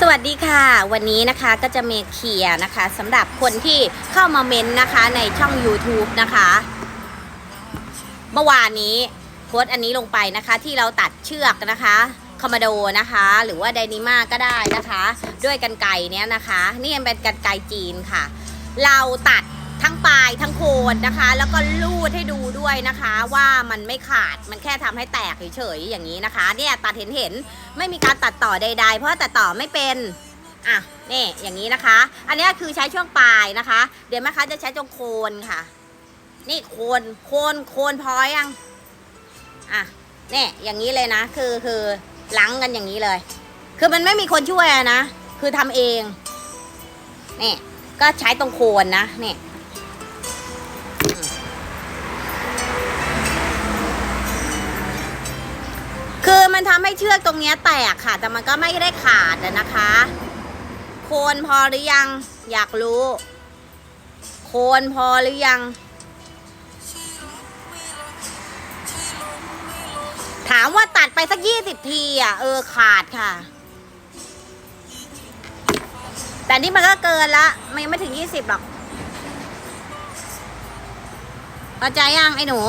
สวัสดีค่ะ วันนี้นะคะก็จะมีเคลียร์นะคะสำหรับคนที่เข้ามาเม้นต์นะคะในช่อง YouTube นะคะ เมื่อวานนี้โพสต์อันนี้ลงไปนะคะ ที่เราตัดเชือกนะคะคอมโดนะคะ หรือว่าไดนิมาก็ได้นะคะ ด้วยกันไก่เนี้ยนะคะ นี่เป็นกันไก่จีนค่ะ เราตัด ทั้งปลายทั้งโคนนะคะ แล้วก็ลูดให้ดูด้วยนะคะ ว่ามันไม่ขาดมันแค่ทำให้แตกเฉยๆอย่างนี้นะคะ เนี่ยตัดเห็นเห็นไม่มีการตัดต่อใด ๆ เพราะตัดต่อไม่เป็นอะนี่อย่างนี้นะคะ อันนี้คือใช้ช่วงปลายนะคะ เดี๋ยวแม่ค้าจะใช้ตรงโคนค่ะ นี่โคนโคนโคนพอยังอะเนี่ยอย่างนี้เลยนะ คือคือล้างกันอย่างนี้เลย คือมันไม่มีคนช่วยนะ คือทำเองนี่ก็ใช้ตรงโคนนะนี่อื มันทำให้เชือกตรงเนี้ยแตกค่ะ แต่มันก็ไม่ได้ขาดอะนะคะ โคนพอหรือยังอยากรู้ โคนพอหรือยัง ถามว่าตัดไปสักยี่สิบทีอะเออขาดค่ะ แต่นี่มันก็เกินละมันยังไม่ถึงยี่สิบหรอกเข้าใจยังไอ้หนู